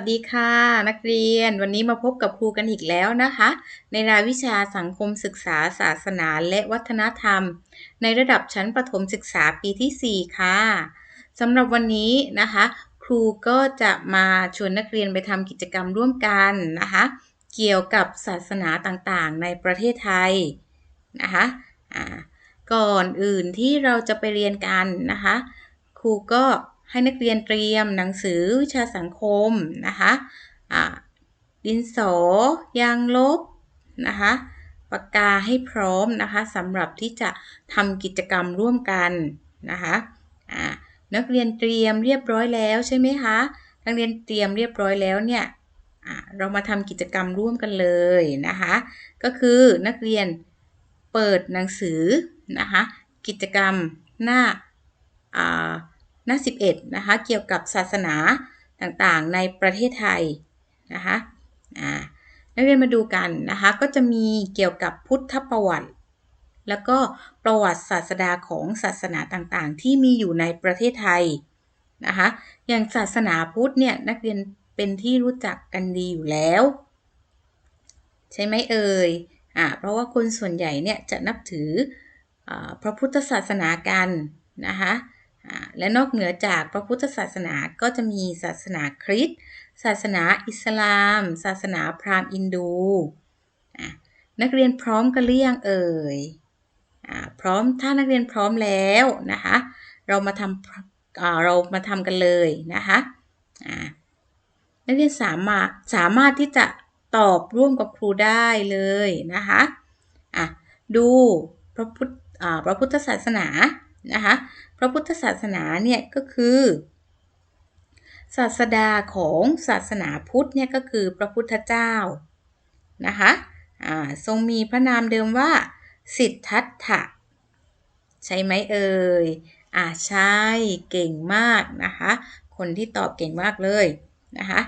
วัสดีค่ะ นักเรียนวันนี้มาพบกับครูกันอีกแล้วนะคะ ในรายวิชาสังคมศึกษาศาสนาและวัฒนธรรม ในระดับชั้นประถมศึกษาปีที่ 4 ค่ะสำหรับวันนี้นะคะ ครูก็จะมาชวนนักเรียนไปทำกิจกรรมร่วมกันนะคะ เกี่ยวกับศาสนาต่างๆ ในประเทศไทยนะคะก่อนอื่นที่เราจะไปเรียนกันนะคะ ครูก็ ให้นักเรียนเตรียมหนังสือวิชาสังคมนะคะดินสอยางลบนะคะปากกาให้พร้อมนะคะสำหรับที่จะทำกิจกรรมร่วมกันนะคะนักเรียนเตรียมเรียบร้อยแล้วใช่ไหมคะนักเรียนเตรียมเรียบร้อยแล้วเนี่ยเรามาทำกิจกรรมร่วมกันเลยนะคะก็คือนักเรียนเปิดหนังสือนะคะกิจกรรมหน้า หน้า 11 นะคะ เกี่ยวกับศาสนาต่างๆ ในประเทศไทยนะคะนักเรียนมาดูกันนะคะ ก็จะมีเกี่ยวกับพุทธประวัติ แล้วก็ประวัติศาสดาของศาสนาต่างๆ ที่มีอยู่ในประเทศไทยนะคะ อย่างศาสนาพุทธเนี่ยนักเรียนเป็นที่รู้จักกันดีอยู่แล้ว ใช่ไหมเอ่ยอ่าเพราะว่าคนส่วนใหญ่เนี่ยจะนับถืออพระพุทธศาสนากันนะคะ และนอกเหนือจากพระพุทธศาสนาก็จะมีศาสนาคริสต์ศาสนาอิสลาม ศาสนาพราหมณ์อินดูนักเรียนพร้อมกันหรือยังเอ่ยพร้อมถ้านักเรียนพร้อมแล้วนะคะ เรามาทำเรามาทำกันเลยนะคะนักเรียนสามารถสามารถที่จะตอบร่วมกับครูได้เลยนะคะะดูพระพุทธพระพุทธศาสนา นะคะพระพุทธศาสนาเนี่ยก็คือ ศาสดาของศาสนาพุทธเนี่ยก็คือพระพุทธเจ้านะคะทรงมีพระนามเดิมว่า สิทธัตถะใช่ไหมเอ่ยอ่าใช่เก่งมากนะคะคนที่ตอบเก่งมากเลยนะคะ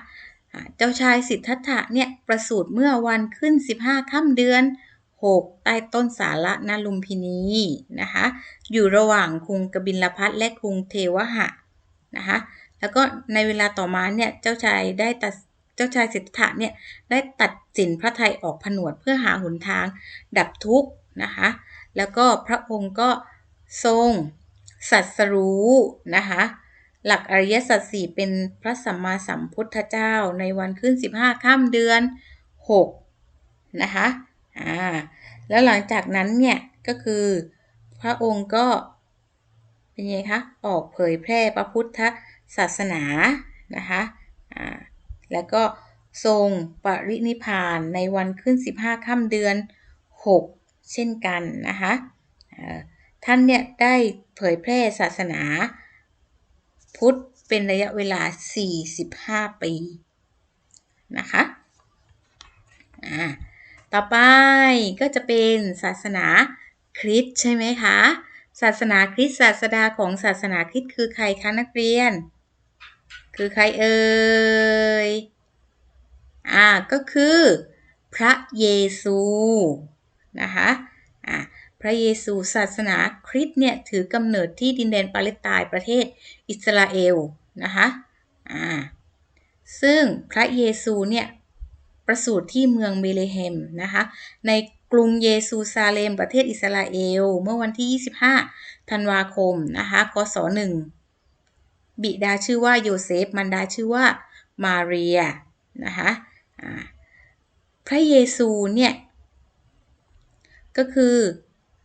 เจ้าชายสิทธัตถะเนี่ยประสูติเมื่อวันขึ้น 15ค่ำเดือน 6 ใต้ต้นสาระนาลุมพินีนะคะ อยู่ระหว่างกรุงกบิลพัทและกรุงเทวหะนะคะ แล้วก็ในเวลาต่อมาเนี่ยเจ้าชายได้ตัดเจ้าชายสิทธัตถะเนี่ยได้ตัดสินพระไทยออกผนวดเพื่อหาหนทางดับทุกข์นะคะ แล้วก็พระองค์ก็ทรงสัตสรู้นะคะ หลักอริยสัจสี่เป็นพระสัมมาสัมพุทธเจ้าในวันขึ้น 15ค่ำเดือน 6 นะคะ อ่าแล้วหลังจากนั้นเนี่ยก็คือพระองค์ก็เป็นไงคะออกเผยแพร่พระพุทธศาสนานะคะอ่าแล้วก็ทรงปรินิพานในวันขึ้น 15ค่ำเดือน 6 เช่นกันนะคะท่านเนี่ยได้เผยแพร่ศาสนา พุทธเป็นระยะเวลา 45 ปีนะคะ ต่อไปก็จะเป็นศาสนาคริสต์ใช่ไหมคะ ศาสนาคริสต์ศาสดาของศาสนาคริสต์คือใครคะนักเรียน คือใครเอ่ย อ่า ก็คือพระเยซูนะคะ อ่าพระเยซูศาสนาคริสต์เนี่ยถือกำเนิดที่ดินแดนปาเลสไตน์ประเทศอิสราเอลนะคะ อ่า ซึ่งพระเยซูเนี่ย ประสูติที่เมืองเบเลเฮมนะคะในกรุงเยซูซาเลมประเทศอิสราเอล เมื่อวันที่ 25 ธันวาคมนะคะคศ1บิดาชื่อว่าโยเซฟมันดาชื่อว่ามาเรียนะคะพระเยซูเนี่ยก็คือ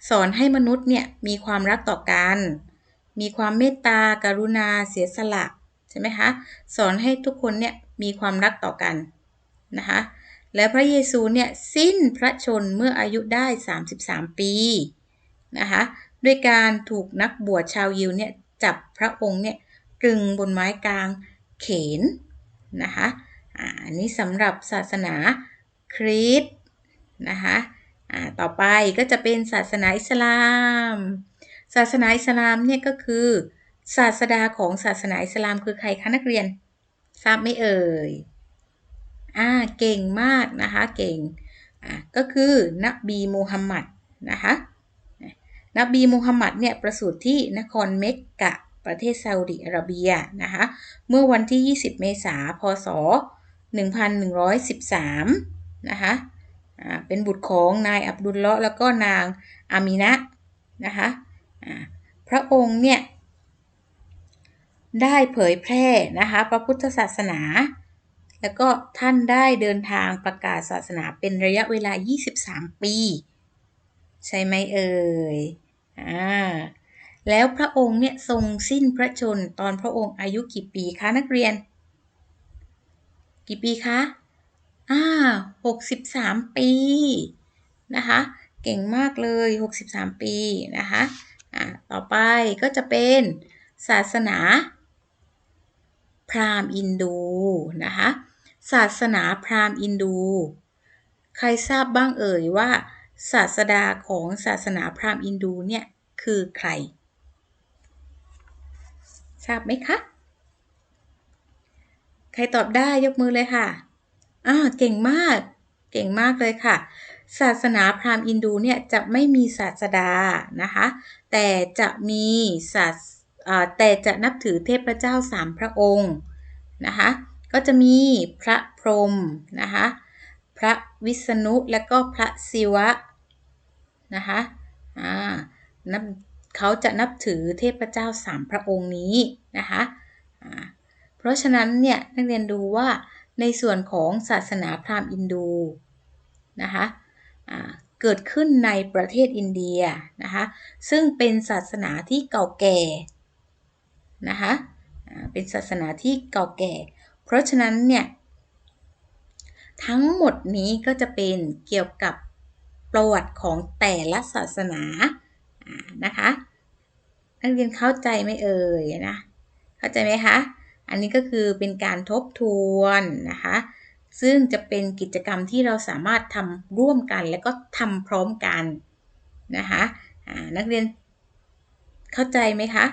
สอนให้มนุษย์เนี่ยมีความรักต่อกัน มีความเมตตากรุณาเสียสละใช่ไหมคะสอนให้ทุกคนเนี่ยมีความรักต่อกัน นะคะและพระเยซูเนี่ยสิ้นพระชนเมื่ออายุได้ 33 ปีนะคะด้วยการถูกนักบวชชาวยิวเนี่ยจับพระองค์เนี่ยกึงบนไม้กลางเขนนะคะอันนี้สำหรับศาสนาคริสต์นะคะต่อไปก็จะเป็นศาสนาอิสลาม ศาสนาอิสลามเนี่ยก็คือศาสดาของศาสนาอิสลามคือใครคะนักเรียน ทราบไหมเอ่ย อ่าเก่งมากนะคะ เก่งอ่าก็คือนบีมูฮัมมัดนะคะนบีมูฮัมมัดเนี่ยประสูติที่นครเมกกะประเทศซาอุดิอาระเบียนะคะเมื่อวันที่ 20 เมษายนพศ 1113 นะคะอ่าเป็นบุตรของนายอับดุลเลาะห์แล้วก็นางอามีนะนะคะอ่าพระองค์เนี่ยได้เผยแพร่นะคะพระพุทธศาสนา แล้วก็ท่านได้เดินทางประกาศศาสนาเป็นระยะเวลา 23 ปี ใช่ไหมเอ่ยอ่าแล้วพระองค์เนี่ยทรงสิ้นพระชนม์ตอนพระองค์อายุกี่ปีคะนักเรียน กี่ปีคะอ่า63ปีนะคะเก่งมากเลย 63 ปีนะคะอ่าต่อไปก็จะเป็นศาสนาพราหมณ์อินดูนะคะ ศาสนาพราหมณ์อินดู ใครทราบบ้างเอ่ยว่า ศาสดาของศาสนาพราหมณ์อินดูเนี่ยคือใคร ทราบไหมคะ ใครตอบได้ยกมือเลยค่ะอ่าเก่งมาก เก่งมากเลยค่ะ ศาสนาพราหมณ์อินดูเนี่ยจะไม่มีศาสดานะคะ แต่จะมีศาสแต่จะนับถือเทพเจ้าสามพระองค์นะคะ ก็จะมีพระพรหมนะคะพระวิษณุและก็พระศิวะนะคะอ่านับเขาจะนับถือเทพเจ้าสามพระองค์นี้นะคะอ่าเพราะฉะนั้นเนี่ยนักเรียนดูว่าในส่วนของศาสนาพราหมณ์อินดูนะคะอ่าเกิดขึ้นในประเทศอินเดียนะคะซึ่งเป็นศาสนาที่เก่าแก่นะคะเป็นศาสนาที่เก่าแก่ เพราะฉะนั้นเนี่ยทั้งหมดนี้ก็จะเป็นเกี่ยวกับประวัติของแต่ละศาสนานะคะนักเรียนเข้าใจไหมเอ่ยนะเข้าใจไหมคะอันนี้ก็คือเป็นการทบทวนนะคะซึ่งจะเป็นกิจกรรมที่เราสามารถทำร่วมกัน และก็ทำพร้อมกันนะคะนักเรียนเข้าใจไหมคะ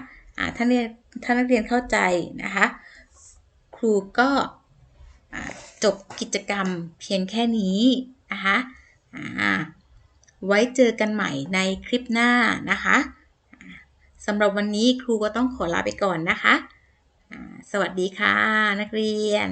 ท่านเรียนถ้านักเรียนเข้าใจนะคะ รูก็จบกิจกรรมเพียงแค่นี้นะคะไว้เจอกันใหม่ในคลิปหน้านะคะสำหรับวันนี้ครูก็ต้องขอลาไปก่อนนะคะ สวัสดีค่ะนักเรียน